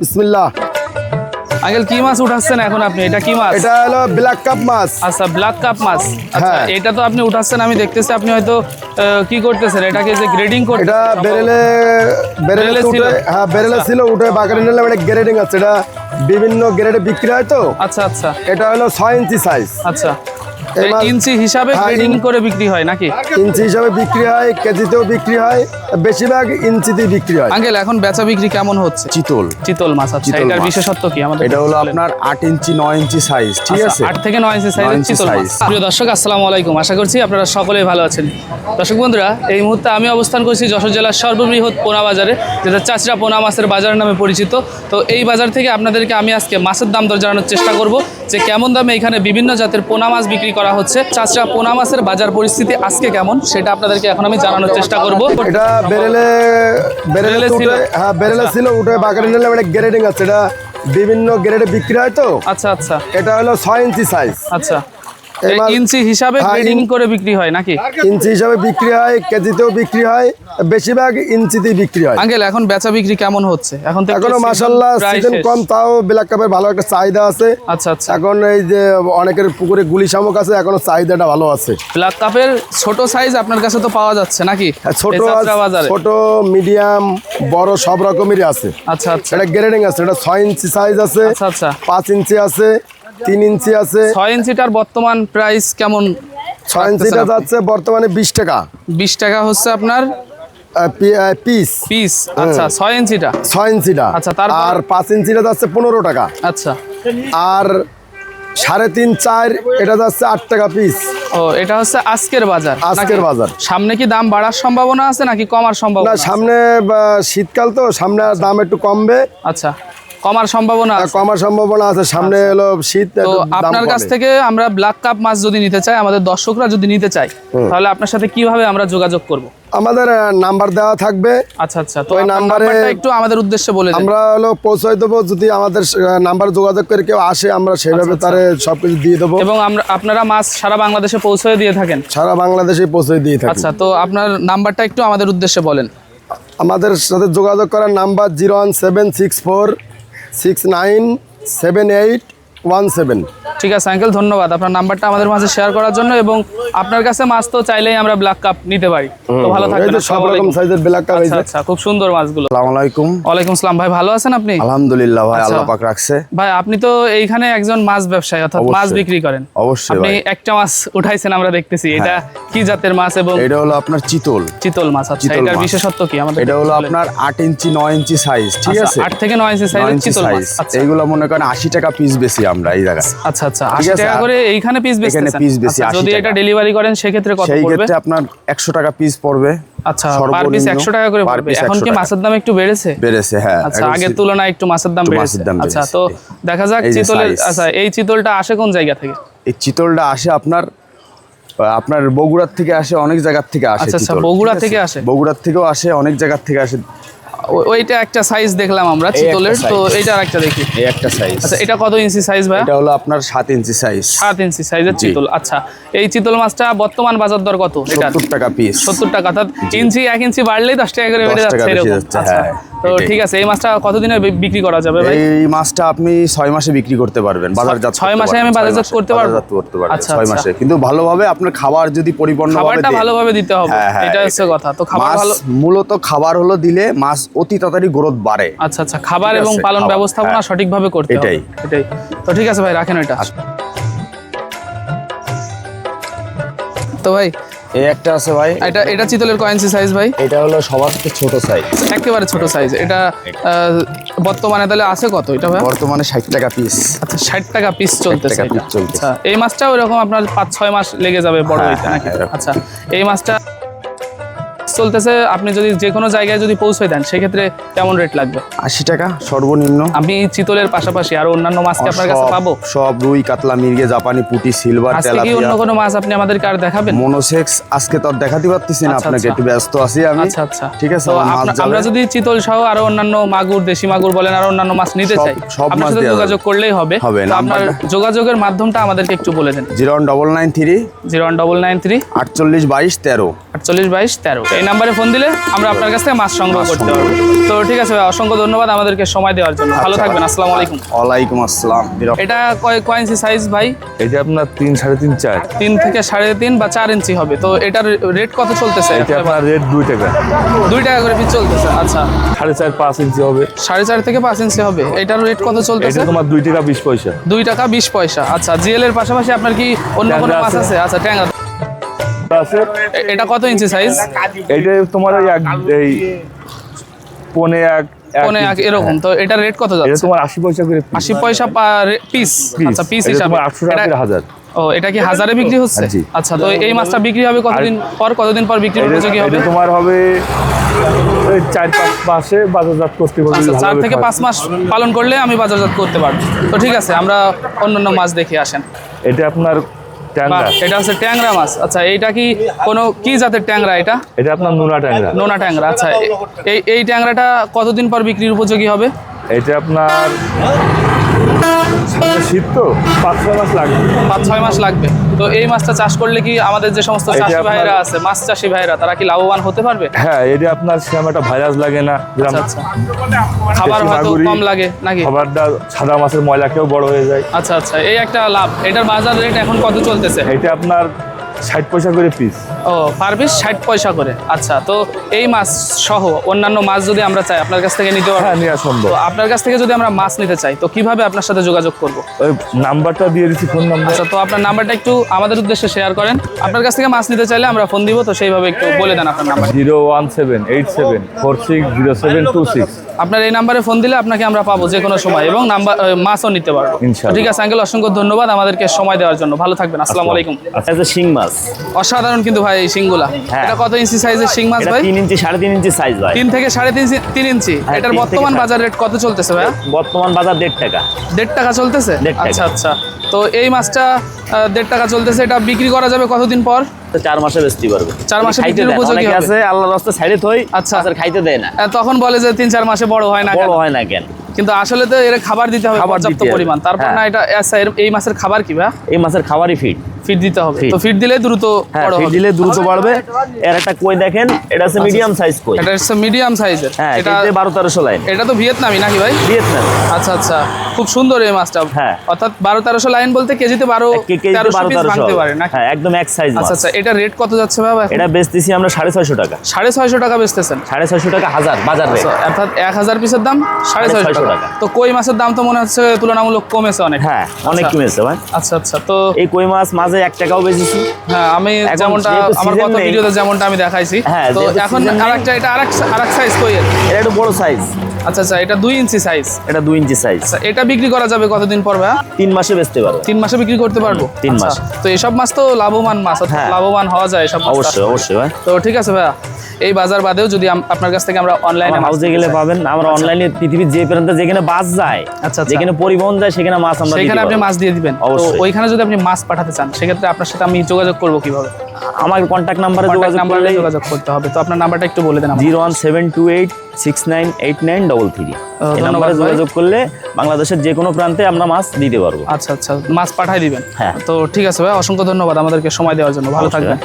বিসমিল্লাহ। আঙ্কেল কি মাছ উঠাচ্ছেন এখন আপনি? এটা কি মাছ? এটা হলো ব্ল্যাক কাপ মাছ। আচ্ছা ব্ল্যাক কাপ মাছ। আচ্ছা হ্যাঁ। এটা তো আপনি উঠাচ্ছেন আমি দেখতেছি আপনি হয়তো কি করতেছেন? এটাকে যে গ্রেডিং করতে এটা বেরেলে বেরেলে ছিল? হ্যাঁ বেরেলে ছিল উঠে বাগানে নিলাম এটা গ্রেডিং আছে। এটা বিভিন্ন গ্রেডে বিক্রি হয় তো। আচ্ছা আচ্ছা। এটা হলো ছয় ইঞ্চি সাইজ আচ্ছা। ইঞ্চি হিসাবে হ্যাঁ, গ্রেডিং করে বিক্রি হয় নাকি? ইঞ্চি হিসাবে বিক্রি হয় কেজিতেও বিক্রি হয় বেশিরভাগ ইঞ্চিতেই বিক্রি হয়। আঙ্কেল এখন বেচা বিক্রি কেমন হচ্ছে? চিতল। চিতল মাছ আচ্ছা এটার বিশেষত্ব কি আমাদের এটা হলো আপনার আট ইঞ্চি নয় ইঞ্চি সাইজ ঠিক আচ্ছা, আছে? আট থেকে নয় ইঞ্চি সাইজের চিতল মাছ। প্রিয় দর্শক আসসালামু আলাইকুম। আশা করছি আপনারা সকলেই ভালো আছেন। দর্শক বন্ধুরা এই মুহূর্তে আমি অবস্থান করছি যশোর জেলার সর্ববৃহৎ পোনা বাজারে যেটা চাচরা পোনা মাছের বাজার নামে পরিচিত। তো এই বাজার থেকে আপনাদেরকে আমি আজকে মাছের দাম দর জানানোর চেষ্টা করব যে কেমন দামে এখানে বিভিন্ন জাতের পোনা মাছ বিক্রি করা হচ্ছে। চাচরা পোনা মাছের বাজার পরিস্থিতি আজকে কেমন? সেটা আপনাদেরকে এখন আমি জানানোর চেষ্টা করব। এটা বেরেলে বেরেলে বেরেলে ছিল? হ্যাঁ বেরেলে আচ্ছা। ছিল উঠে বাগানে নিলাম এটা গ্রেডিং আছে। এটা বিভিন্ন গ্রেডে বিক্রি হয় তো? আচ্ছা আচ্ছা। এটা হলো ছয় ইঞ্চি সাইজ আচ্ছা। ইঞ্চি হিসাবে হ্যাঁ, গ্রেডিং করে বিক্রি হয় নাকি? ইঞ্চি হিসাবে বিক্রি হয় কেজিতেও বিক্রি হয় বেশিরভাগ ইঞ্চিতেই বিক্রি হয়। আঙ্কেল এখন বেচা বিক্রি কেমন হচ্ছে? এখন এখনও মাসাল্লাহ সিজন কম তাও ব্ল্যাক কাপের ভালো একটা চাহিদা আছে। আচ্ছা আচ্ছা। এখন এই যে অনেকের পুকুরে গুলি শামুক আছে এখনও চাহিদাটা ভালো আছে। ব্ল্যাক কাপের ছোট সাইজ আপনার কাছে তো পাওয়া যাচ্ছে নাকি? ছোট চাচরা বাজারে। ছোট মিডিয়াম বড় সব রকমেরই আছে। আচ্ছা আচ্ছা। এটা গ্রেডিং আছে এটা ছয় ইঞ্চি সাইজ আছে আচ্ছা আচ্ছা। পাঁচ ইঞ্চি আছে তিন ইঞ্চি আছে। ছয় ইঞ্চিটার বর্তমান প্রাইস কেমন ছয় ইঞ্চিটা যাচ্ছে বর্তমানে বিশ টাকা। বিশ টাকা হচ্ছে আপনার? পিস পিস আচ্ছা ছয় ইঞ্চিটা? ছয় ইঞ্চিটা। আচ্ছা, তারপর? আর পাঁচ ইঞ্চিটা যাচ্ছে পনেরো টাকা। আচ্ছা। আর সাড়ে তিন চার এটা যাচ্ছে আট টাকা পিস ও এটা হচ্ছে আজকের বাজার আজকের বাজার। সামনে কি দাম বাড়ার সম্ভাবনা আছে নাকি কমার সম্ভাবনা সামনে শীতকাল তো সামনে দাম একটু কমবে। আচ্ছা। কমার সম্ভাবনা আছে। কমার সম্ভাবনা আছে। সামনে হলো শীত তো আপনার কাছ থেকে আমরা ব্ল্যাক কাপ মাছ যদি নিতে চাই আমাদের দর্শকরা যদি নিতে চাই তাহলে আপনার সাথে কীভাবে আমরা যোগাযোগ করব? আমাদের নাম্বার দেওয়া থাকবে। আচ্ছা আচ্ছা। তো ওই নাম্বারে- একটু আমাদের উদ্দেশ্যে বলে আমরা হলো পৌঁছাই দেবো যদি আমাদের নাম্বার যোগাযোগ করে কেউ আসে আমরা সেভাবে আচ্ছা, তারে সবকিছু দিয়ে দেবো। এবং আমরা আপনারা মাছ সারা বাংলাদেশে পৌঁছে দিয়ে থাকেন? সারা বাংলাদেশে পৌঁছে দিয়ে থাকি। আচ্ছা তো আপনার নাম্বারটা একটু আমাদের উদ্দেশ্যে বলেন। আমাদের সাথে যোগাযোগ করার number zero one seven six four six nine seven eight one seven. ঠিক আছে আঙ্কেল ধন্যবাদ। আপনার নাম্বারটা আমাদের মাঝে শেয়ার করার জন্য এবং আপনার কাছে মাছ তো চাইলেই আমরা ব্ল্যাক কাপ নিতে পারি। তো ভালো থাকবেন সব রকম সাইজের ব্ল্যাক কাপ আচ্ছা আচ্ছা খুব সুন্দর মাছগুলো। আসসালামু আলাইকুম। ওয়ালাইকুম আসসালাম ভাই ভালো আছেন আপনি? আলহামদুলিল্লাহ ভাই আচ্ছা। আল্লাহ পাক রাখছে। ভাই আপনি তো এইখানে একজন মাছ ব্যবসায়ী অর্থাৎ মাছ বিক্রি করেন। অবশ্যই আপনি হ্যাঁ। একটা মাছ উঠাইছেন আমরা দেখতেছি। এটা কি জাতের মাছ এবং এটা হলো আপনার চিতল। চিতল মাছ আচ্ছা এটার বিশেষত্ব কি? আমাদের এটা হলো আপনার আট ইঞ্চি নয় ইঞ্চি সাইজ ঠিক আচ্ছা, আছে? আট থেকে নয় ইঞ্চি নয় সাইজের চিতল মাছ আচ্ছা। এইগুলো মনে করেন আশি টাকা পিস বেশি আমরা এই জায়গায়। আচ্ছা আচ্ছা ঠিক আশি আছে, টাকা করে এইখানে পিস এখানে piece বেশি, আচ্ছা, 80 যদি এটা ডেলিভারি করেন কত সেই ক্ষেত্রে আপনার একশো টাকা পিস পড়বে আচ্ছা পার পিস সর্বনিম্ন একশো টাকা করে পড়বে। এখন কি মাছের দাম একটু বেড়েছে? বেড়েছে হ্যাঁ আচ্ছা আগের তুলনায় একটু মাছের দাম বেড়েছে। আচ্ছা তো দেখা যাক চিতলের আচ্ছা এই চিতলটা আসে কোন জায়গা থেকে? এই চিতলটা আসে আপনার আপনার বগুড়ার থেকে আসে অনেক জায়গার থেকে আসে আচ্ছা, আচ্ছা, বগুড়া থেকে আসে? বগুড়ার থেকেও আসে অনেক জায়গার থেকে আসে ওইটা একটা সাইজ দেখলাম আমরা চিতলের তো এটার একটা দেখি। এই একটা সাইজ আচ্ছা এটা কত ইঞ্চি সাইজ ভাই এটা হলো আপনার 7 ইঞ্চি সাইজ 7 ইঞ্চি সাইজের চিতল। আচ্ছা এই চিতল মাছটা বর্তমান বাজার দর কত? এটা সত্তর টাকা পিস সত্তর টাকা অর্থাৎ ইঞ্চি 1 ইঞ্চি বাড়লেই দশ টাকা করে 10 বেড়ে যাচ্ছে এরকম। আচ্ছা। হ্যাঁ, তো ঠিক আছে এই মাছটা কতদিনে বিক্রি করা যাবে ভাই? এই মাছটা আপনি ছয় মাসে বিক্রি করতে পারবেন বাজারজাত ছয় মাসে পারবেন, আমি বাজারজাত করতে পারব? বাজারজাত করতে পারবেন আচ্ছা, ছয় আচ্ছা। মাসে। কিন্তু ভালোভাবে আপনার খাবার যদি পরিপূর্ণ খাবারটা ভালোভাবে দিতে হবে হ্যাঁ, হ্যাঁ, এটা হচ্ছে কথা। তো খাবার ভালো মূলত খাবার হলো দিলে মাছ অতি তাড়াতাড়ি গ্রোথ বাড়ে। আচ্ছা আচ্ছা খাবার এবং পালন ব্যবস্থাপনা হ্যাঁ। সঠিকভাবে করতে হবে। এটাই। এটাই। তো ঠিক আছে ভাই রাখেন এটা তো ভাই এই একটা আছে ভাই। এটা এটা চিতলের কয়েন্সি সাইজ ভাই। এটা হলো সবার থেকে ছোট সাইজ একেবারে ছোট সাইজ এটা আহ, বর্তমানে তাহলে আছে কত এটা ভাই? বর্তমানে ষাট টাকা পিস আচ্ছা ষাট টাকা পিস চলতেছে এটা। আচ্ছা এই মাছটা ওইরকম আপনার পাঁচ ছয় মাস লেগে যাবে বড় হ্যাঁ, হইতে হ্যাঁ, এরকম। আচ্ছা এই মাছটা চলতেছে আপনি যদি যে কোনো জায়গায় যদি পৌঁছে দেন সেক্ষেত্রে কেমন রেট লাগবে? আশি টাকা সর্বনিম্ন। আমি চিতলের পাশাপাশি আরও অন্যান্য মাছ কি আপনার কাছে পাবো? সব রুই কাতলা মির্গে জাপানি পুটি সিলভার কি অন্য কোনো মাছ আপনি আমাদেরকে আর দেখাবেন? মনোসেক্স আজকে তো আর দেখাতে পারতেছি না আচ্ছা, আপনাকে আচ্ছা। একটু ব্যস্ত আছি আমি। আচ্ছা আচ্ছা। ঠিক আছে আমার যদি চিতল সহ আর অন্যান্য মাগুর দেশি মাগুর বলেন আরও অন্যান্য মাছ নিতে চাই সব মাছ সাথে যোগাযোগ করলেই হবে। আপনার যোগাযোগের মাধ্যমটা আমাদেরকে একটু বলে দেন। Zero one double nine three zero one double nine three আটচল্লিশ বাইশ তেরো। আটচল্লিশ বাইশ তেরো। এই নাম্বারে ফোন দিলে আমরা আপনার কাছ থেকে মাছ সংগ্রহ করতে পারব। তো ঠিক আছে ভাই অসংখ্য ধন্যবাদ আমাদেরকে সময় দেওয়ার জন্য। ভালো আচ্ছা। থাকবেন আসসালামু আলাইকুম। ওয়ালাইকুম আসসালাম এটা কয় কয় ইঞ্চি সাইজ ভাই? এটা আপনার তিন সাড়ে তিন চার। তিন থেকে সাড়ে তিন বা চার ইঞ্চি হবে। তো এটার রেট কত চলতেছে? এটা আপনার রেট দুই টাকা। দুই টাকা করে পিস চলতেছে আচ্ছা। সাড়ে চার পাঁচ ইঞ্চি হবে। সাড়ে চার থেকে পাঁচ ইঞ্চি হবে। এটার রেট কত চলতেছে? এটা তোমার দুই টাকা বিশ পয়সা। দুই টাকা বিশ পয়সা। আচ্ছা জিএল এর পাশাপাশি আপনার কি অন্য কোনো মাছ আছে। আছে? আচ্ছা ট্যাংরা। আছে? এটা কত ইঞ্চি সাইজ এইটা তোমার ওই এক এই পনে এক পনে এক এরকম। তো এটার রেট কত এটা যাচ্ছে? তোমার আশি পয়সা করে আশি পয়সা পিস আচ্ছা পিস এটা হিসাবে। আটশো টাকা এটা- হাজার। ও এটা কি হাজারে বিক্রি হচ্ছে? জি। আচ্ছা তো এই মাছটা বিক্রি হবে কতদিন পর? কতদিন পর বিক্রি এটা উপযোগী হবে? তোমার হবে চার পাঁচ মাসে বাজারজাত করতে পারবে। আচ্ছা চার থেকে পাঁচ মাস পালন করলে আমি বাজারজাত করতে পারব। তো ঠিক আছে আমরা অন্যান্য মাছ দেখে আসেন। এটা আপনার এটা হচ্ছে ট্যাংরা মাছ। আচ্ছা এইটা কি কোনো কি জাতের ট্যাংরা এটা? এটা আপনার নোনা ট্যাংরা। নোনা ট্যাংরা আচ্ছা এই এই ট্যাংরাটা কতদিন পর বিক্রির উপযোগী হবে? এটা আপনার শীত তো পাঁচ ছয় মাস লাগবে। পাঁচ ছয় মাস লাগবে। তো এই মাছটা চাষ করলে কি আমাদের যে সমস্ত চাষি ভাইরা আছে মাছ চাষি ভাইরা তারা কি লাভবান হতে পারবে? হ্যাঁ এটা আপনার সেরকম একটা ভাইরাস লাগে না আচ্ছা আচ্ছা। খাবার হয়তো কম লাগে নাকি? খাবারটা সাদা মাছের ময়লাকেও বড় হয়ে যায়। আচ্ছা আচ্ছা। এই একটা লাভ এটার বাজার রেট এখন কত চলতেছে? এটা আপনার ষাট পয়সা করে পিস ও পার পিস ষাট পয়সা করে। আচ্ছা তো এই মাছ সহ অন্যান্য মাছ যদি আমরা চাই আপনার কাছ থেকে নিতে পারব? হ্যাঁ নেওয়া সম্ভব তো আপনার কাছ থেকে যদি আমরা মাছ নিতে চাই তো কীভাবে আপনার সাথে যোগাযোগ করব? ওই নাম্বারটা দিয়ে দিচ্ছি ফোন নাম্বার। আচ্ছা তো আপনার নাম্বারটা একটু আমাদের উদ্দেশ্যে শেয়ার করেন। আপনার কাছ থেকে মাছ নিতে চাইলে আমরা ফোন দিব তো সেইভাবে একটু বলে দেন আপনার number zero one seven eight seven four six zero seven two six. আপনার এই নাম্বারে ফোন দিলে আপনাকে আমরা পাবো যে কোনো সময় এবং নাম্বার মাছও নিতে পারব। ইনশাআল্লাহ। ঠিক আছে আঙ্কেল অসংখ্য ধন্যবাদ আমাদেরকে সময় দেওয়ার জন্য। ভালো থাকবেন আসসালামু আলাইকুম। এটা শিং মাছ। অসাধারণ কিন্তু ভাই এই শিংগুলা। হ্যাঁ। এটা কত ইঞ্চি সাইজের শিং মাছ ভাই? ইঞ্চি সাড়ে তিন ইঞ্চি সাইজ ভাই। তিন থেকে সাড়ে তিন তিন ইঞ্চি? হ্যাঁ, এটার বর্তমান বাজার রেট কত চলতেছে ভাই বর্তমান বাজার দেড় টাকা। দেড় টাকা চলতেছে? আচ্ছা আচ্ছা। তো এই মাছটা দেড় টাকা চলতেছে এটা বিক্রি করা যাবে কতদিন পর? চার মাসে বেচতে পারবে। চার মাসে খাইতে উপযোগী আছে আল্লাহ রাস্তা সাইডে থই আচ্ছা। আচ্ছা খাইতে দেয় না। তখন বলে যে তিন চার মাসে বড় হয় না বড় কেন? হয় না কেন? কিন্তু আসলে তো এর খাবার দিতে হবে পর্যাপ্ত পরিমাণ। তারপর হ্যাঁ। না এটা আচ্ছা, এই মাছের খাবার কি ভাই এই মাছের খাবারই ফিট ফিট দিতে হবে। তো ফিট দিলে দ্রুত হ্যাঁ বড় ফিট দিলে দ্রুত বাড়বে। এর একটা কই দেখেন এটা হচ্ছে মিডিয়াম সাইজ কই। এটা হচ্ছে মিডিয়াম সাইজের হ্যাঁ এটা এটা বারো তেরোশো লাইন এটা তো ভিয়েতনামি নাকি ভাই? ভিয়েতনাম। আচ্ছা আচ্ছা। খুব সুন্দর এই মাছটা। হ্যাঁ। অর্থাৎ বারো তেরোশো লাইন বলতে কেজিতে বারো কে- কেজিতে তেরোশো বারো পিস ভাঙতে পারে নাকি? হ্যাঁ একদম এক সাইজ আচ্ছা আচ্ছা এটা রেট কত যাচ্ছে বাবা এটা বেচতেছি আমরা সাড়ে ছয়শো টাকা। সাড়ে ছয়শো টাকা বেচতেছেন। সাড়ে ছয়শো টাকা হাজার বাজার রেট আচ্ছা, অর্থাৎ এক হাজার পিসের দাম সাড়ে সাড়ে ছয়শো ছয়শো টাকা। টাকা। তো কই মাছের দাম তো মনে হচ্ছে তুলনামূলক কমেছে অনেক। হ্যাঁ অনেক আচ্ছা। কমেছে ভাই। আচ্ছা আচ্ছা তো এই কই মাছ মাছ মাঝে এক টাকাও বেচেছি। হ্যাঁ আমি যেমনটা আমার গত ভিডিওতে যেমনটা আমি দেখাইছি হ্যাঁ, তো এখন আরেকটা এটা আরেক আরেক সাইজ কই এটা একটু বড় সাইজ আচ্ছা আচ্ছা এটা দুই ইঞ্চি সাইজ এটা দুই ইঞ্চি সাইজ আচ্ছা এটা বিক্রি করা যাবে কতদিন পর ভাইয়া? তিন মাসে বেচতে পারো। তিন মাসে বিক্রি করতে পারব? তিন আচ্ছা, মাস। তো এসব মাছ তো লাভবান মাছ হ্যাঁ। লাভবান হওয়া যায় এসব অবশ্যই অবশ্যই ভাই। তো ঠিক আছে ভাইয়া এই বাজার বাদেও যদি আপনার কাছ থেকে আমরা অনলাইনে হাউসে গেলে পাবেন আমরা অনলাইনে পৃথিবীর যে প্রান্তে যেখানে বাস যায় আচ্ছা, আচ্ছা। যেখানে পরিবহন যায় সেখানে মাছ আমরা সেখানে আপনি মাছ দিয়ে দিবেন। তো ওইখানে যদি আপনি মাছ পাঠাতে চান সেক্ষেত্রে আপনার সাথে আমি যোগাযোগ করব কীভাবে? আমার কন্ট্যাক্ট নাম্বারে যোগাযোগ করলে যোগাযোগ করতে হবে। তো আপনার নাম্বারটা একটু বলে দেন zero one seven two eight six nine eight nine double three এই নাম্বারে যোগাযোগ করলে বাংলাদেশের যে কোনো প্রান্তে আমরা মাছ দিতে পারব। আচ্ছা আচ্ছা মাছ পাঠাই দিবেন। হ্যাঁ। তো ঠিক আছে ভাই অসংখ্য ধন্যবাদ আমাদেরকে সময় দেওয়ার জন্য। ভালো থাকবেন।